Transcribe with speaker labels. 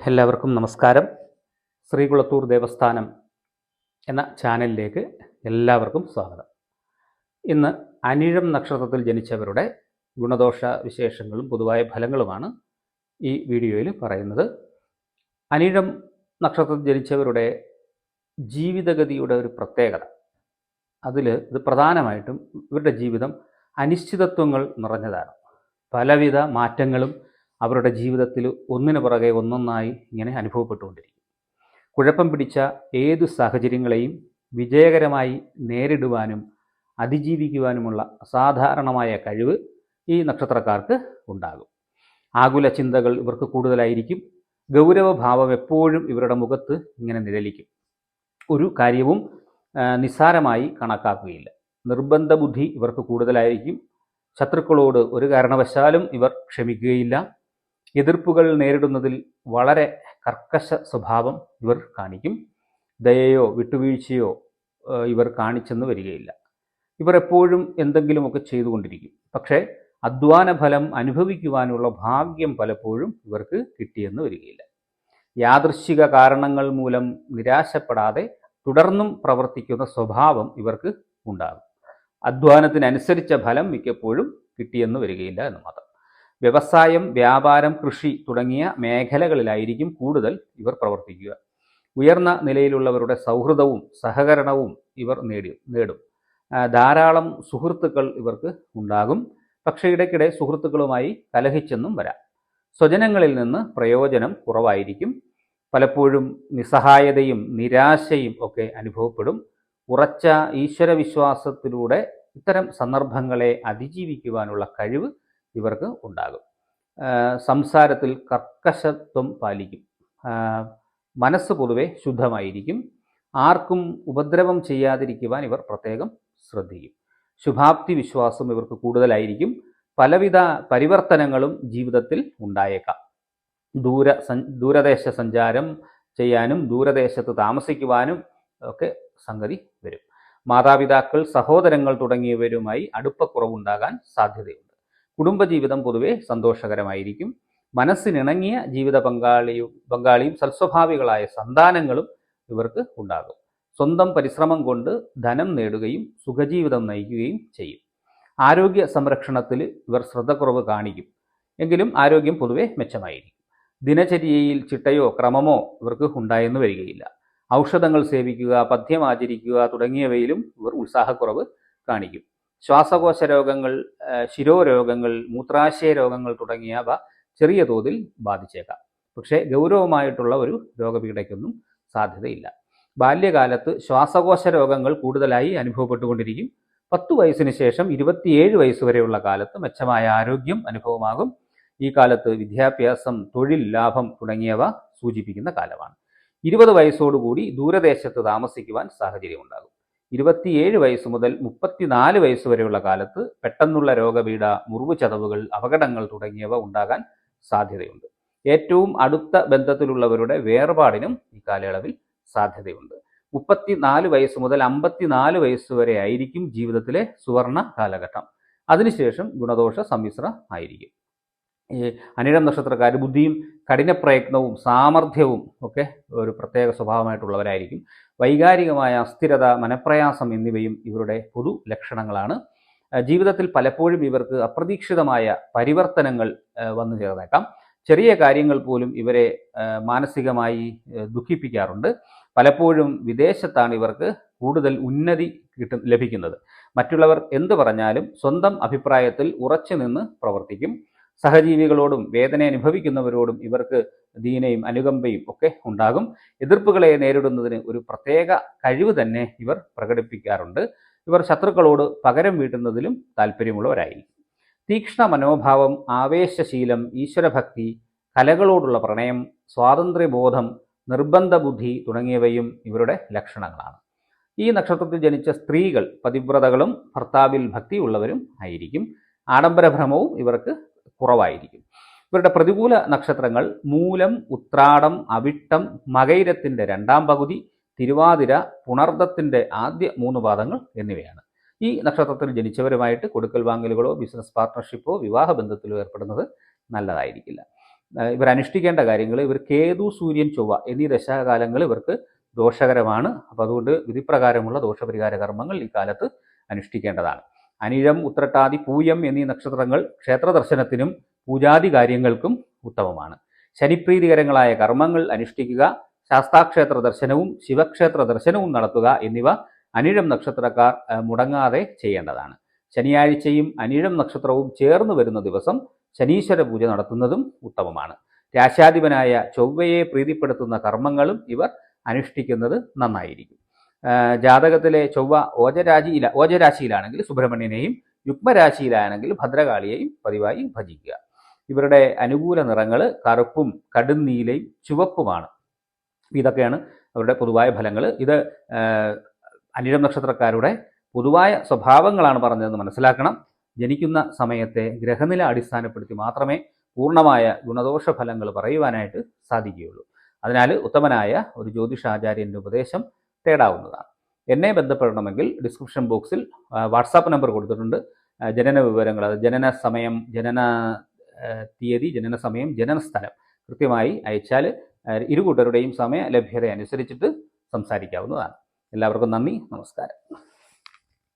Speaker 1: എല്ലാവർക്കും നമസ്കാരം. ശ്രീകുളത്തൂർ ദേവസ്ഥാനം എന്ന ചാനലിലേക്ക് എല്ലാവർക്കും സ്വാഗതം. ഇന്ന് അനിഴം നക്ഷത്രത്തിൽ ജനിച്ചവരുടെ ഗുണദോഷ വിശേഷങ്ങളും പൊതുവായ ഫലങ്ങളുമാണ് ഈ വീഡിയോയിൽ പറയുന്നത്. അനിഴം നക്ഷത്രത്തിൽ ജനിച്ചവരുടെ ജീവിതഗതിയുടെ ഒരു പ്രത്യേകത. അതിൽ ഇത് പ്രധാനമായിട്ടും ഇവരുടെ ജീവിതം അനിശ്ചിതത്വങ്ങൾ നിറഞ്ഞതാണ്. പലവിധ മാറ്റങ്ങളും അവരുടെ ജീവിതത്തിൽ ഒന്നിനു പുറകെ ഒന്നൊന്നായി ഇങ്ങനെ അനുഭവപ്പെട്ടുകൊണ്ടിരിക്കും. കുഴപ്പം പിടിച്ച ഏതു സാഹചര്യങ്ങളെയും വിജയകരമായി നേരിടുവാനും അതിജീവിക്കുവാനുമുള്ള അസാധാരണമായ കഴിവ് ഈ നക്ഷത്രക്കാർക്ക് ഉണ്ടാകും. ആകുല ചിന്തകൾ ഇവർക്ക് കൂടുതലായിരിക്കും. ഗൗരവഭാവം എപ്പോഴും ഇവരുടെ മുഖത്ത് ഇങ്ങനെ നിഴലിക്കും. ഒരു കാര്യവും നിസ്സാരമായി കണക്കാക്കുകയില്ല. നിർബന്ധ ബുദ്ധി ഇവർക്ക് കൂടുതലായിരിക്കും. ശത്രുക്കളോട് ഒരു കാരണവശാലും ഇവർ ക്ഷമിക്കുകയില്ല. എതിർപ്പുകൾ നേരിടുന്നതിൽ വളരെ കർക്കശ സ്വഭാവം ഇവർ കാണിക്കും. ദയയോ വിട്ടുവീഴ്ചയോ ഇവർ കാണിച്ചെന്ന് വരികയില്ല. ഇവർ എപ്പോഴും എന്തെങ്കിലുമൊക്കെ ചെയ്തുകൊണ്ടിരിക്കും. പക്ഷേ അധ്വാന ഫലം അനുഭവിക്കുവാനുള്ള ഭാഗ്യം പലപ്പോഴും ഇവർക്ക് കിട്ടിയെന്ന് വരികയില്ല. യാദൃശ്ചിക കാരണങ്ങൾ മൂലം നിരാശപ്പെടാതെ തുടർന്നും പ്രവർത്തിക്കുന്ന സ്വഭാവം ഇവർക്ക് ഉണ്ടാകും. അധ്വാനത്തിനനുസരിച്ച ഫലം മിക്കപ്പോഴും കിട്ടിയെന്ന് വരികയില്ല എന്ന് മാത്രം. വ്യവസായം വ്യാപാരം കൃഷി തുടങ്ങിയ മേഖലകളിലായിരിക്കും കൂടുതൽ ഇവർ പ്രവർത്തിക്കുക. ഉയർന്ന നിലയിലുള്ളവരുടെ സൗഹൃദവും സഹകരണവും ഇവർ നേടി നേടും. ധാരാളം സുഹൃത്തുക്കൾ ഇവർക്ക് ഉണ്ടാകും. പക്ഷേ ഇടയ്ക്കിടെ സുഹൃത്തുക്കളുമായി കലഹിച്ചെന്നും വരാം. സ്വജനങ്ങളിൽ നിന്ന് പ്രയോജനം കുറവായിരിക്കും. പലപ്പോഴും നിസ്സഹായതയും നിരാശയും ഒക്കെ അനുഭവപ്പെടും. ഉറച്ച ഈശ്വരവിശ്വാസത്തിലൂടെ ഇത്തരം സന്ദർഭങ്ങളെ അതിജീവിക്കുവാനുള്ള കഴിവ് ഇവർക്ക് ഉണ്ടാകും. സംസാരത്തിൽ കർക്കശത്വം പാലിക്കും. മനസ്സ് പൊതുവെ ശുദ്ധമായിരിക്കും. ആർക്കും ഉപദ്രവം ചെയ്യാതിരിക്കുവാൻ ഇവർ പ്രത്യേകം ശ്രദ്ധിക്കും. ശുഭാപ്തി വിശ്വാസം ഇവർക്ക് കൂടുതലായിരിക്കും. പലവിധ പരിവർത്തനങ്ങളും ജീവിതത്തിൽ ഉണ്ടായേക്കാം. ദൂര ദൂരദേശ സഞ്ചാരം ചെയ്യാനും ദൂരദേശത്ത് താമസിക്കുവാനും ഒക്കെ സംഗതി വരും. മാതാപിതാക്കൾ സഹോദരങ്ങൾ തുടങ്ങിയവരുമായി അടുപ്പക്കുറവുണ്ടാകാൻ സാധ്യതയുണ്ട്. കുടുംബജീവിതം പൊതുവെ സന്തോഷകരമായിരിക്കും. മനസ്സിനിണങ്ങിയ ജീവിത പങ്കാളിയും പങ്കാളിയും സൽസ്വഭാവികളായ സന്താനങ്ങളും ഇവർക്ക് ഉണ്ടാകും. സ്വന്തം പരിശ്രമം കൊണ്ട് ധനം നേടുകയും സുഖജീവിതം നയിക്കുകയും ചെയ്യും. ആരോഗ്യ സംരക്ഷണത്തിൽ ഇവർ ശ്രദ്ധക്കുറവ് കാണിക്കും. എങ്കിലും ആരോഗ്യം പൊതുവെ മെച്ചമായിരിക്കും. ദിനചര്യയിൽ ചിട്ടയോ ക്രമമോ ഇവർക്ക് ഉണ്ടായെന്ന് വരികയില്ല. ഔഷധങ്ങൾ സേവിക്കുക പഥ്യം ആചരിക്കുക തുടങ്ങിയവയിലും ഇവർ ഉത്സാഹക്കുറവ് കാണിക്കും. ശ്വാസകോശ രോഗങ്ങൾ ശിരോരോഗങ്ങൾ മൂത്രാശയ രോഗങ്ങൾ തുടങ്ങിയവ ചെറിയ തോതിൽ ബാധിച്ചേക്കാം. പക്ഷേ ഗൗരവമായിട്ടുള്ള ഒരു രോഗപീഠയ്ക്കൊന്നും സാധ്യതയില്ല. ബാല്യകാലത്ത് ശ്വാസകോശ രോഗങ്ങൾ കൂടുതലായി അനുഭവപ്പെട്ടുകൊണ്ടിരിക്കും. പത്തു വയസ്സിന് ശേഷം ഇരുപത്തിയേഴ് വയസ്സ് വരെയുള്ള കാലത്ത് മെച്ചമായ ആരോഗ്യം അനുഭവമാകും. ഈ കാലത്ത് വിദ്യാഭ്യാസം തൊഴിൽ ലാഭം തുടങ്ങിയവ സൂചിപ്പിക്കുന്ന കാലമാണ്. ഇരുപത് വയസ്സോടുകൂടി ദൂരദേശത്ത് താമസിക്കുവാൻ സാഹചര്യമുണ്ടാകും. ഇരുപത്തിയേഴ് വയസ്സ് മുതൽ മുപ്പത്തിനാല് വയസ്സ് വരെയുള്ള കാലത്ത് പെട്ടെന്നുള്ള രോഗപീഠ മുറിവ് ചതവുകൾ അപകടങ്ങൾ തുടങ്ങിയവ ഉണ്ടാകാൻ സാധ്യതയുണ്ട്. ഏറ്റവും അടുത്ത ബന്ധത്തിലുള്ളവരുടെ വേർപാടിനും ഈ കാലയളവിൽ സാധ്യതയുണ്ട്. മുപ്പത്തിനാല് വയസ്സ് മുതൽ അമ്പത്തിനാല് വയസ്സ് വരെ ആയിരിക്കും ജീവിതത്തിലെ സുവർണ കാലഘട്ടം. അതിനുശേഷം ഗുണദോഷ സമ്മിശ്ര ആയിരിക്കും. ഈ അനിഴം നക്ഷത്രക്കാർ ബുദ്ധിയും കഠിനപ്രയത്നവും സാമർഥ്യവും ഒക്കെ ഒരു പ്രത്യേക സ്വഭാവമായിട്ടുള്ളവരായിരിക്കും. വൈകാരികമായ അസ്ഥിരത മനപ്രയാസം എന്നിവയും ഇവരുടെ പൊതു ലക്ഷണങ്ങളാണ്. ജീവിതത്തിൽ പലപ്പോഴും ഇവർക്ക് അപ്രതീക്ഷിതമായ പരിവർത്തനങ്ങൾ വന്നു ചേർന്നേക്കാം. ചെറിയ കാര്യങ്ങൾ പോലും ഇവരെ മാനസികമായി ദുഃഖിപ്പിക്കാറുണ്ട്. പലപ്പോഴും വിദേശത്താണ് ഇവർക്ക് കൂടുതൽ ഉന്നതി കിട്ടും ലഭിക്കുന്നത്. മറ്റുള്ളവർ എന്തു പറഞ്ഞാലും സ്വന്തം അഭിപ്രായത്തിൽ ഉറച്ചു നിന്ന് പ്രവർത്തിക്കും. സഹജീവികളോടും വേദന അനുഭവിക്കുന്നവരോടും ഇവർക്ക് ദീനയും അനുകമ്പയും ഒക്കെ ഉണ്ടാകും. എതിർപ്പുകളെ നേരിടുന്നതിന് ഒരു പ്രത്യേക കഴിവ് തന്നെ ഇവർ പ്രകടിപ്പിക്കാറുണ്ട്. ഇവർ ശത്രുക്കളോട് പകരം വീട്ടുന്നതിലും താല്പര്യമുള്ളവരായിരിക്കും തീക്ഷ്ണ മനോഭാവം ആവേശശീലം ഈശ്വരഭക്തി കലകളോടുള്ള പ്രണയം സ്വാതന്ത്ര്യബോധം നിർബന്ധ ബുദ്ധി തുടങ്ങിയവയും ഇവരുടെ ലക്ഷണങ്ങളാണ്. ഈ നക്ഷത്രത്തിൽ ജനിച്ച സ്ത്രീകൾ പതിവ്രതകളും ഭർത്താവിൽ ഭക്തിയുള്ളവരും ആയിരിക്കും. ആഡംബരഭ്രമവും ഇവർക്ക് കുറവായിരിക്കും. ഇവരുടെ പ്രതികൂല നക്ഷത്രങ്ങൾ മൂലം ഉത്രാടം അവിട്ടം മകൈരത്തിന്റെ രണ്ടാം പകുതി തിരുവാതിര പുണർദത്തിന്റെ ആദ്യ മൂന്ന് പാദങ്ങൾ എന്നിവയാണ്. ഈ നക്ഷത്രത്തിൽ ജനിച്ചവരുമായിട്ട് കൊടുക്കൽ വാങ്ങലുകളോ ബിസിനസ് പാർട്ട്ണർഷിപ്പോ വിവാഹ ബന്ധത്തിലോ ഏർപ്പെടുന്നത് നല്ലതായിരിക്കില്ല. ഇവർ അനുഷ്ഠിക്കേണ്ട കാര്യങ്ങൾ ഇവർ കേതു സൂര്യൻ ചൊവ്വ എന്നീ ദശാകാലങ്ങൾ ഇവർക്ക് ദോഷകരമാണ്. അപ്പോൾ അതുകൊണ്ട് വിധിപ്രകാരമുള്ള ദോഷപരിഹാര കർമ്മങ്ങൾ ഈ കാലത്ത് അനുഷ്ഠിക്കേണ്ടതാണ്. അനിഴം ഉത്രട്ടാതി പൂയം എന്നീ നക്ഷത്രങ്ങൾ ക്ഷേത്ര ദർശനത്തിനും പൂജാതി കാര്യങ്ങൾക്കും ഉത്തമമാണ്. ശനിപ്രീതികരങ്ങളായ കർമ്മങ്ങൾ അനുഷ്ഠിക്കുക ശാസ്താക്ഷേത്ര ദർശനവും ശിവക്ഷേത്ര ദർശനവും നടത്തുക എന്നിവ അനിഴം നക്ഷത്രക്കാർ മുടങ്ങാതെ ചെയ്യേണ്ടതാണ്. ശനിയാഴ്ചയും അനിഴം നക്ഷത്രവും ചേർന്ന് വരുന്ന ദിവസം ശനീശ്വര പൂജ നടത്തുന്നതും ഉത്തമമാണ്. രാശാധിപനായ ചൊവ്വയെ പ്രീതിപ്പെടുത്തുന്ന കർമ്മങ്ങളും ഇവർ അനുഷ്ഠിക്കുന്നത് നന്നായിരിക്കും. ജാതകത്തിലെ ചൊവ്വ ഓജരാജിയില ഓജരാശിയിലാണെങ്കിൽ സുബ്രഹ്മണ്യനെയും യുഗ്മരാശിയിലാണെങ്കിൽ ഭദ്രകാളിയെയും പതിവായി ഭജിക്കുക. ഇവരുടെ അനുകൂല നിറങ്ങൾ കറുപ്പും കടും നീലയും ചുവപ്പുമാണ്. ഇതൊക്കെയാണ് അവരുടെ പൊതുവായ ഫലങ്ങൾ ഇത് അനിഴം നക്ഷത്രക്കാരുടെ പൊതുവായ സ്വഭാവങ്ങളാണ് പറഞ്ഞതെന്ന് മനസ്സിലാക്കണം. ജനിക്കുന്ന സമയത്തെ ഗ്രഹനില അടിസ്ഥാനപ്പെടുത്തി മാത്രമേ പൂർണമായ ഗുണദോഷ ഫലങ്ങൾ പറയുവാനായിട്ട് സാധിക്കുകയുള്ളൂ. അതിനാൽ ഉത്തമനായ ഒരു ജ്യോതിഷാചാര്യന്റെ ഉപദേശം തേടാവുന്നതാണ്. എന്നെ ബന്ധപ്പെടണമെങ്കിൽ ഡിസ്ക്രിപ്ഷൻ ബോക്സിൽ വാട്സാപ്പ് നമ്പർ കൊടുത്തിട്ടുണ്ട്. ജനന വിവരങ്ങൾ അത് ജനന സമയം ജനന തീയതി ജനന സമയം ജനന സ്ഥലം കൃത്യമായി അയച്ചാൽ ഇരു കൂട്ടരുടെയും സമയ ലഭ്യത അനുസരിച്ചിട്ട് സംസാരിക്കാവുന്നതാണ്. എല്ലാവർക്കും നന്ദി നമസ്കാരം.